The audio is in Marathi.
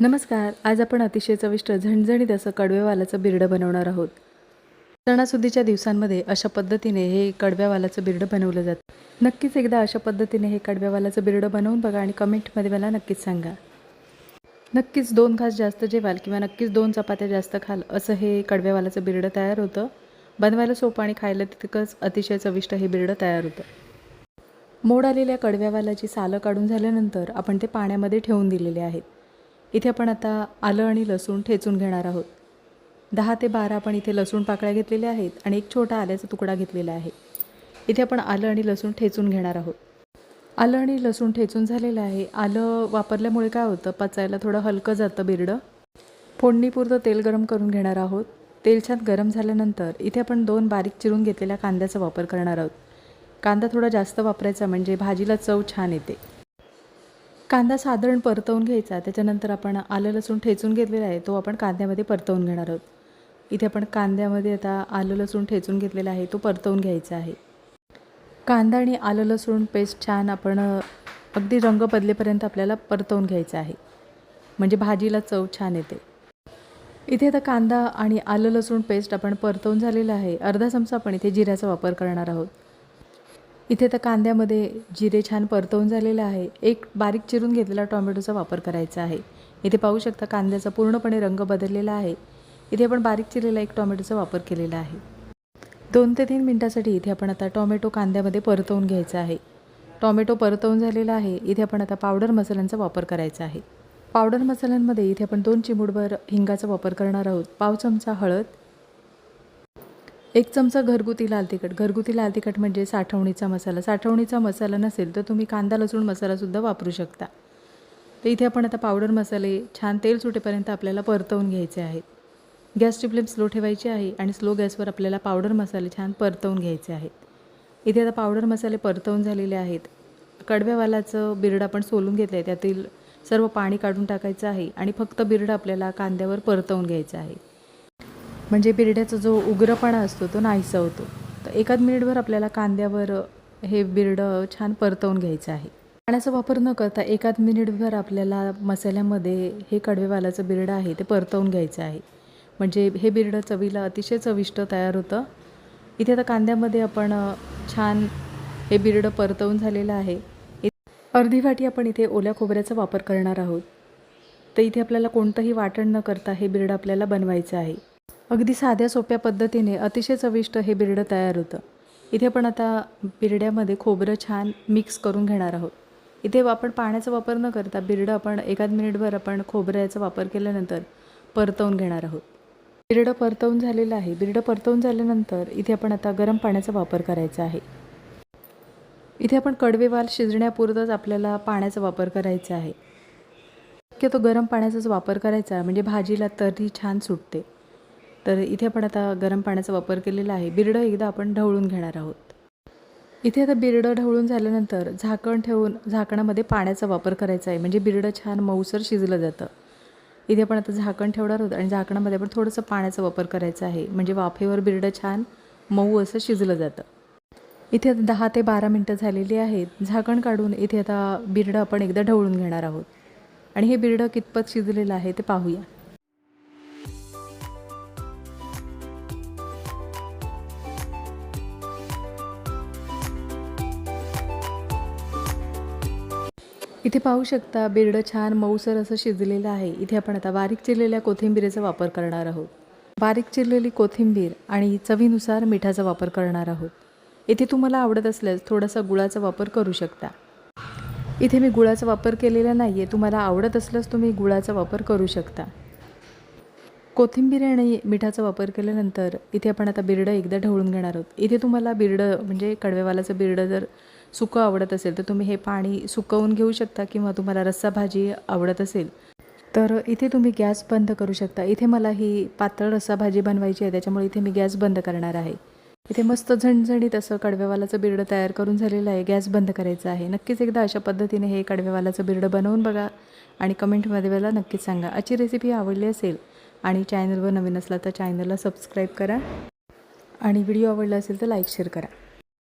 नमस्कार आज आपण अतिशय चविष्ट झणझणीत असं कडव्यावालाचं बिरडं बनवणार आहोत. सणासुदीच्या दिवसांमध्ये अशा पद्धतीने हे कडव्यावालाचं बिरडं बनवलं जातं. नक्कीच एकदा अशा पद्धतीने हे कडव्यावालाचं बिरडं बनवून बघा आणि कमेंटमध्ये मला नक्कीच सांगा. नक्कीच दोन घास जास्त जेवाल किंवा नक्कीच दोन चपात्या जास्त खाल असं हे कडव्यावालाचं बिरडं तयार होतं. बनवायला सोपं आणि खायला तितकंच अतिशय चविष्ट हे बिरडं तयार होतं. मोड आलेल्या कडव्यावालाची सालं काढून झाल्यानंतर आपण ते पाण्यामध्ये ठेवून दिलेले आहेत. इथे आपण आता आलं आणि लसूण ठेचून घेणार आहोत. दहा ते बारा आपण इथे लसूण पाकळ्या घेतलेल्या आहेत आणि एक छोटा आल्याचा तुकडा घेतलेला आहे. इथे आपण आलं आणि लसूण ठेचून घेणार आहोत. आलं आणि लसूण ठेचून झालेलं आहे. आलं वापरल्यामुळे काय होतं? पचायला थोडं हलकं जातं बिरडं. फोडणीपुरतं तेल गरम करून घेणार आहोत. तेल छान गरम झाल्यानंतर इथे आपण दोन बारीक चिरून घेतलेल्या कांद्याचा वापर करणार आहोत. कांदा थोडा जास्त वापरायचा म्हणजे भाजीला चव छान येते. कांदा साधारण परतवून घ्यायचा. त्याच्यानंतर आपण आलं लसूण ठेचून घेतलेला आहे तो आपण कांद्यामध्ये परतवून घेणार आहोत. इथे आपण कांद्यामध्ये आता आलं लसूण ठेचून घेतलेला आहे तो परतवून घ्यायचा आहे. कांदा आणि आलं लसूण पेस्ट छान आपण अगदी रंग बदलेपर्यंत आपल्याला परतवून घ्यायचं आहे. म्हणजे भाजीला चव छान येते. इथे आता कांदा आणि आलं लसूण पेस्ट आपण परतवून झालेलं आहे. अर्धा चमचा आपण इथे जिऱ्याचा वापर करणार आहोत. इथे तर कांद्यामध्ये जिरे छान परतवून झालेलं आहे. एक बारीक चिरून घेतलेला टॉमॅटोचा वापर करायचा आहे. इथे पाहू शकता कांद्याचा पूर्णपणे रंग बदललेला आहे. इथे आपण बारीक चिरलेला एक टोमॅटोचा वापर केलेला आहे. दोन ते तीन मिनटासाठी इथे आपण आता टोमॅटो कांद्यामध्ये परतवून घ्यायचा आहे. टोमॅटो परतवून झालेला आहे. इथे आपण आता पावडर मसाल्यांचा वापर करायचा आहे. पावडर मसाल्यांमध्ये इथे आपण दोन चिमूडभर हिंगाचा वापर करणार आहोत. पाव चमचा हळद एक चमचा घरगुती लाल तिखट. घरगुती लाल तिखट म्हणजे साठवणीचा मसाला. साठवणीचा मसाला नसेल तर तुम्ही कांदा लसूण मसालासुद्धा वापरू शकता. तर इथे आपण आता पावडर मसाले छान तेल सुटेपर्यंत आपल्याला परतवून घ्यायचे आहेत. गॅसची फ्लेम स्लो ठेवायची आहे आणि स्लो गॅसवर आपल्याला पावडर मसाले छान परतवून घ्यायचे आहेत. इथे आता पावडर मसाले परतवून झालेले आहेत. कडव्यावालाचं बिरड आपण सोलून घेतलं आहे त्यातील सर्व पाणी काढून टाकायचं आहे आणि फक्त बिरड आपल्याला कांद्यावर परतवून घ्यायचं आहे. म्हणजे बिरड्याचा जो उग्रपणा असतो तो नाहीसा होतो तर एकाच मिनिटभर आपल्याला कांद्यावर हे बिरडं छान परतवून घ्यायचं आहे. पाण्याचा वापर न करता एकाच मिनिटभर आपल्याला मसाल्यामध्ये हे कडवेवालाचं बिरडं आहे ते परतवून घ्यायचं आहे. म्हणजे हे बिरडं चवीला अतिशय चविष्ट तयार होतं. इथे आता कांद्यामध्ये आपण छान हे बिरडं परतवून झालेलं आहे. इ- अर्धी वाटी आपण इथे ओल्या खोबऱ्याचा वापर करणार आहोत. तर इथे आपल्याला कोणतंही वाटण न करता हे बिरडं आपल्याला बनवायचं आहे. अगदी साध्या सोप्या पद्धतीने अतिशय चविष्ट हे बिरडं तयार होतं. इथे पण आता बिरड्यामध्ये खोबरं छान मिक्स करून घेणार आहोत. इथे आपण पाण्याचा वापर न करता बिरडं आपण एकाच मिनिटभर आपण खोबऱ्याचा वापर केल्यानंतर परतवून घेणार आहोत. बिरडं परतवून झालेलं आहे. बिरडं परतवून झाल्यानंतर इथे आपण आता गरम पाण्याचा वापर करायचा आहे. इथे आपण कडवेवाल शिजण्यापुरतच आपल्याला पाण्याचा वापर करायचा आहे. शक्यतो गरम पाण्याचाच वापर करायचा म्हणजे भाजीला तरी छान सुटते. तर इथे आपण आता गरम पाण्याचा वापर केलेला आहे. बिरडं एकदा आपण ढवळून घेणार आहोत. इथे आता बिरडं ढवळून झाल्यानंतर झाकण ठेवून झाकणामध्ये पाण्याचा वापर करायचा आहे. म्हणजे बिरडं छान मऊसर शिजलं जातं. इथे आपण आता झाकण ठेवणार आहोत आणि झाकणामध्ये आपण थोडंसं पाण्याचा वापर करायचा आहे. म्हणजे वाफेवर बिरडं छान मऊ असं शिजलं जातं. इथे आता दहा ते बारा मिनटं झालेली आहेत. झाकण काढून इथे आता बिरडं आपण एकदा ढवळून घेणार आहोत. आणि हे बिरडं कितपत शिजलेलं आहे ते पाहूया. इथे पाहू शकता बिरडं छान मऊसर असं शिजलेलं आहे. इथे आपण आता बारीक चिरलेल्या कोथिंबीरीचा वापर करणार आहोत. बारीक चिरलेली कोथिंबीर आणि चवीनुसार मिठाचा वापर करणार आहोत. इथे तुम्हाला आवडत असल्यास थोडासा गुळाचा वापर करू शकता. इथे मी गुळाचा वापर केलेला नाही आहे तुम्हाला आवडत असल्यास तुम्ही गुळाचा वापर करू शकता. कोथिंबीर आणि मिठाचा वापर केल्यानंतर इथे आपण आता बिरडं एकदा ढवळून घेणार आहोत. इथे तुम्हाला बिरडं म्हणजे कडवेवालाचं बिरडं जर सुकं आवडत असेल तर तुम्ही हे पाणी सुकवून घेऊ शकता किंवा तुम्हाला रस्सा भाजी आवडत असेल. तर इथे तुम्ही गॅस बंद करू शकता. इथे मला ही पातळ रस्सा भाजी बनवायची आहे त्याच्यामुळे इथे मी गॅस बंद करणार आहे. इथे मस्त झणझणीत असं कडवेवालाचं बिरडं तयार करून झालेलं आहे गॅस बंद करायचं आहे. नक्कीच एकदा अशा पद्धतीने हे कडवेवालाचं बिरडं बनवून बघा आणि कमेंटमध्ये मला नक्कीच सांगा. अशी रेसिपी आवडली असेल आणि चॅनलवर नवीन असला तर चॅनलला सबस्क्राईब करा आणि व्हिडिओ आवडला असेल तर लाईक शेअर करा.